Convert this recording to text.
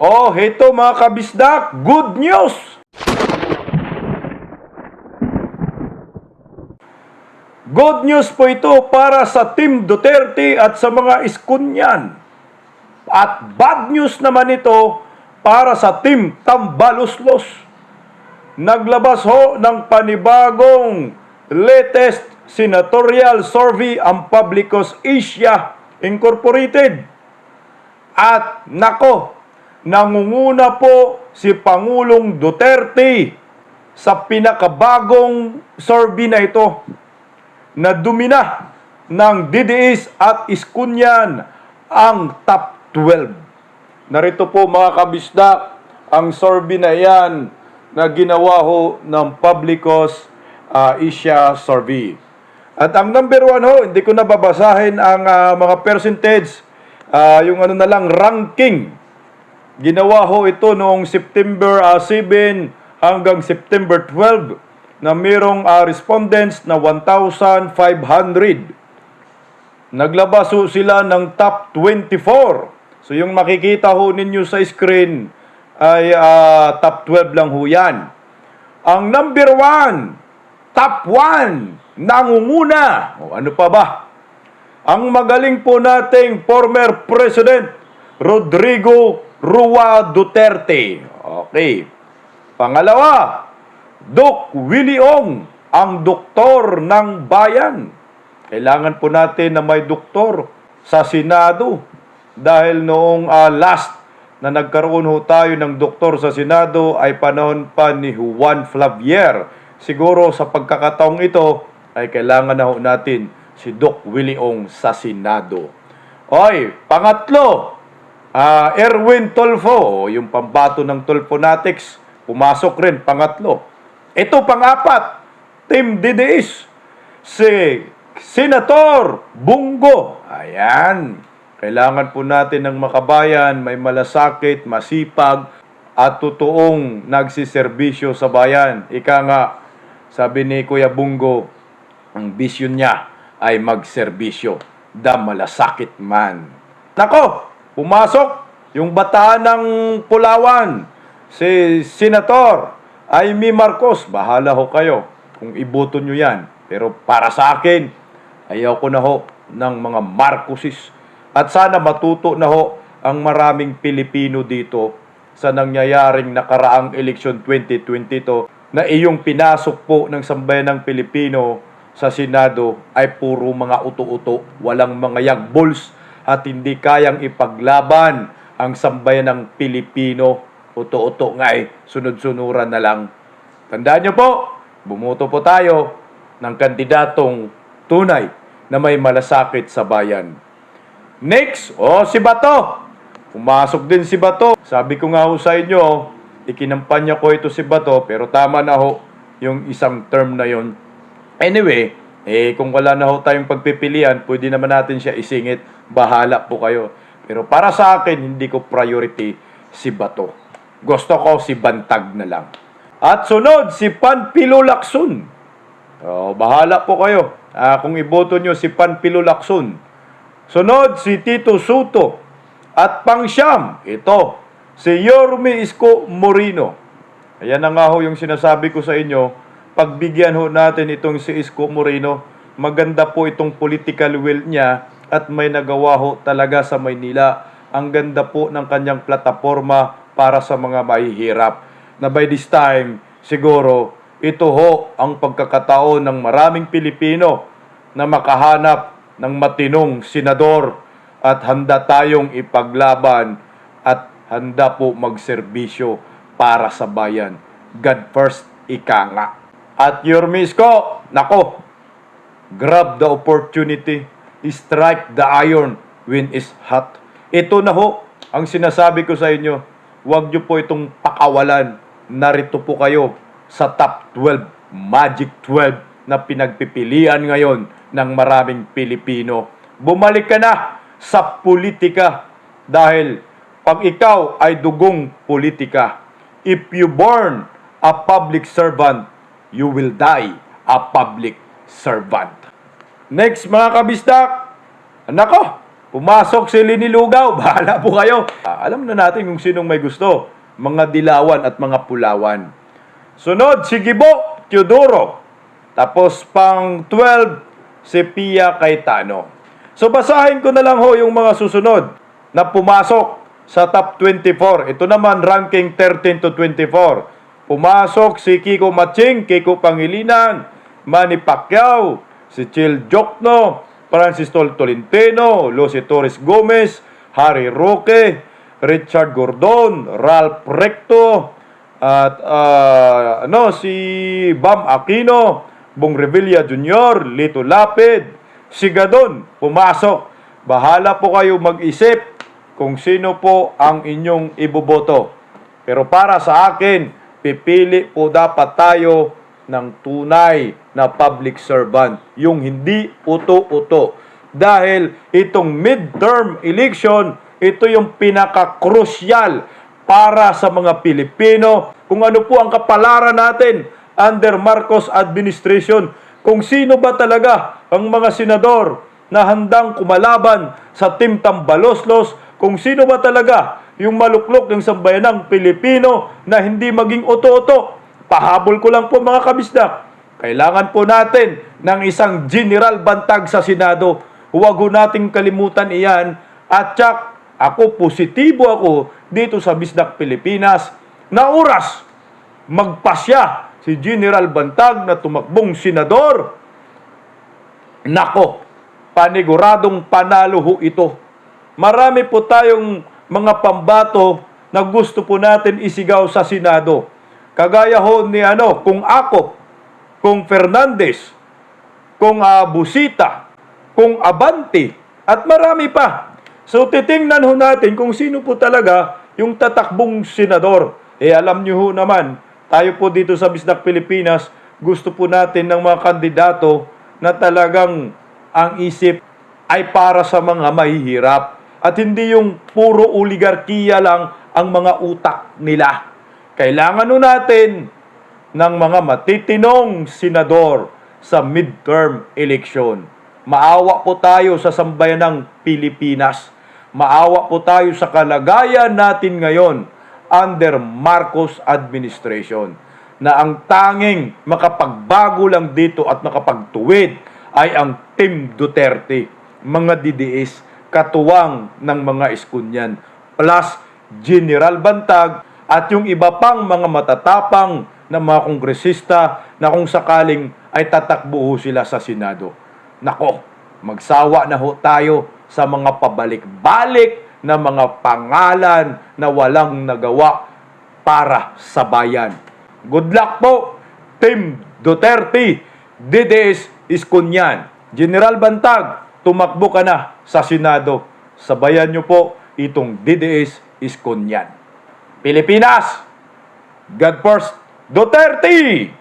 Oh, ito mga kabisdak, good news! Good news po ito para sa Team Duterte at sa mga iskunyan. At bad news naman ito para sa Team Tambaluslos. Naglabas ho ng panibagong latest senatorial survey ang Publicos Asia Incorporated. At nako, nangunguna po si Pangulong Duterte sa pinakabagong survey na ito na dumina ng DDS at Iskunyan ang top 12. Narito po mga kabisdak ang survey na yan na ginawa ho ng Publicos ah, Asia Survey. At ang number one ho, hindi ko na babasahin ang ah, mga percentage, ah, yung ano na lang, ranking. Ginawa ho ito noong September ah, 7 hanggang September 12 na mayroong ah, respondents na 1,500. Naglabas ho sila ng top 24. So yung makikita ho ninyo sa screen ay ah, top 12 lang ho yan. Ang number 1, top 1, nangunguna. O ano pa ba? Ang magaling po nating former President Rodrigo Rua Duterte. Okay. Pangalawa, Doc Willie Ong, ang doktor ng bayan. Kailangan po natin na may doktor sa Senado dahil noong ah, last na nagkaroon ho tayo ng doktor sa Senado ay panahon pa ni Juan Flavier. Siguro sa pagkakataong ito ay kailangan na ho natin si Doc Willie Ong sa Senado. Oy, pangatlo, ah, Erwin Tolfo, yung pambato ng Tolfonatics, pumasok rin, pangatlo. Ito, pangapat, Team DDS, si Senator Bungo. Ayan. Kailangan po natin ng makabayan, may malasakit, masipag, at totoong nagsiservisyo sa bayan. Ika nga, sabi ni Kuya Bungo, ang bisyon niya ay magserbisyo. Da malasakit man. Nako, pumasok yung bataan ng Pulawan, si Senator Amy Marcos. Bahala ho kayo kung iboto nyo yan. Pero para sa akin, ayaw ko na ho ng mga Marcosis. At sana matuto na ho ang maraming Pilipino dito sa nangyayaring nakaraang eleksyon 2022 na iyong pinasok po ng sambayan ng Pilipino sa Senado ay puro mga uto-uto, walang mga yagbols at hindi kayang ipaglaban ang sambayan ng Pilipino. Uto-uto nga eh, sunod-sunuran na lang. Tandaan nyo po, bumuto po tayo ng kandidatong tunay na may malasakit sa bayan. Next, oh si Bato. Pumasok din si Bato. Sabi ko nga ho sa inyo, ikinampanya ko ito si Bato, pero tama na ho yung isang term na yon. Anyway, eh kung wala na ho tayong pagpipilian, pwede naman natin siya isingit. Bahala po kayo. Pero para sa akin, hindi ko priority si Bato. Gusto ko si Bantag na lang. At sunod, si Panpilo Lacson. Oh, bahala po kayo. Ah, kung iboto nyo si Panpilo Lacson. Sunod, si Tito Soto. At pangsyam, ito, si Yorme Isko Morino. Ayan na nga ho yung sinasabi ko sa inyo. Pagbigyan ho natin itong si Isko Morino, maganda po itong political will niya at may nagawa ho talaga sa Maynila. Ang ganda po ng kanyang plataforma para sa mga mahihirap. Na by this time, siguro, ito ho ang pagkakataon ng maraming Pilipino na makahanap ng matinong senador at handa tayong ipaglaban at handa po magserbisyo para sa bayan. God first, ika nga. At your miss ko, nako, grab the opportunity, strike the iron when it's hot. Ito na ho ang sinasabi ko sa inyo. Huwag nyo po itong pakawalan. Narito po kayo sa top 12, Magic 12 na pinagpipilian ngayon ng maraming Pilipino. Bumalik ka na sa politika dahil pag ikaw ay dugong politika, if you born a public servant, you will die a public servant. Next mga kabistak, nako, Pumasok si Lini Lugaw, bahala po kayo. Alam na natin kung sinong may gusto. Mga dilawan at mga pulawan. Sunod, si Gibo Teodoro. Tapos pang 12, si Pia Cayetano. So basahin ko na lang ho yung mga susunod na pumasok sa top 24. Ito naman ranking 13 to 24. Pumasok si Kiko Maching, Kiko Pangilinan, Manny Pacquiao, si Chil Jokno, Francis Tol Tolentino, Lucy Torres Gomez, Harry Roque, Richard Gordon, Ralph Recto, at ah, ano si Bam Aquino, Bong Revilla Jr., Lito Lapid, Sigadon, pumasok. Bahala po kayo mag-isip kung sino po ang inyong iboboto. Pero para sa akin, pipili po dapat tayo ng tunay na public servant, yung hindi uto-uto. Dahil itong midterm election, ito yung pinaka-crucial para sa mga Pilipino, kung ano po ang kapalaran natin under Marcos administration, kung sino ba talaga ang mga senador na handang kumalaban sa Team Tambaloslos, kung sino ba talaga yung maluklok ng sambayanang Pilipino na hindi maging oto-oto. Pahabol ko lang po mga kabisdak. Kailangan po natin ng isang general bantag sa Senado. Huwag ho nating kalimutan iyan. At tsak, ako positibo ako dito sa Bisdak Pilipinas na oras magpasya si General Bantag na tumakbong senador. Nako, paniguradong panalo ho ito. Marami po tayong mga pambato na gusto po natin isigaw sa Senado. Kagaya ho ni ano, kung ako, kung Fernandez, kung uh, Busita, kung Abante, at marami pa. So titingnan ho natin kung sino po talaga yung tatakbong senador. Eh alam niyo ho naman, tayo po dito sa Bisdak Pilipinas, gusto po natin ng mga kandidato na talagang ang isip ay para sa mga mahihirap at hindi yung puro oligarkiya lang ang mga utak nila. Kailangan nun natin ng mga matitinong senador sa midterm election. Maawa po tayo sa sambayan ng Pilipinas. Maawa po tayo sa kalagayan natin ngayon under Marcos administration na ang tanging makapagbago lang dito at makapagtuwid ay ang Team Duterte, mga DDS, katuwang ng mga iskunyan, plus General Bantag at yung iba pang mga matatapang na mga kongresista na kung sakaling ay tatakbo ho sila sa Senado. Nako, magsawa na ho tayo sa mga pabalik-balik na mga pangalan na walang nagawa para sa bayan. Good luck po, Team Duterte, DDS Iskunyan. General Bantag, tumakbo ka na sa Senado. Sabayan niyo po itong DDS Iskunyan. Pilipinas, God first, Duterte!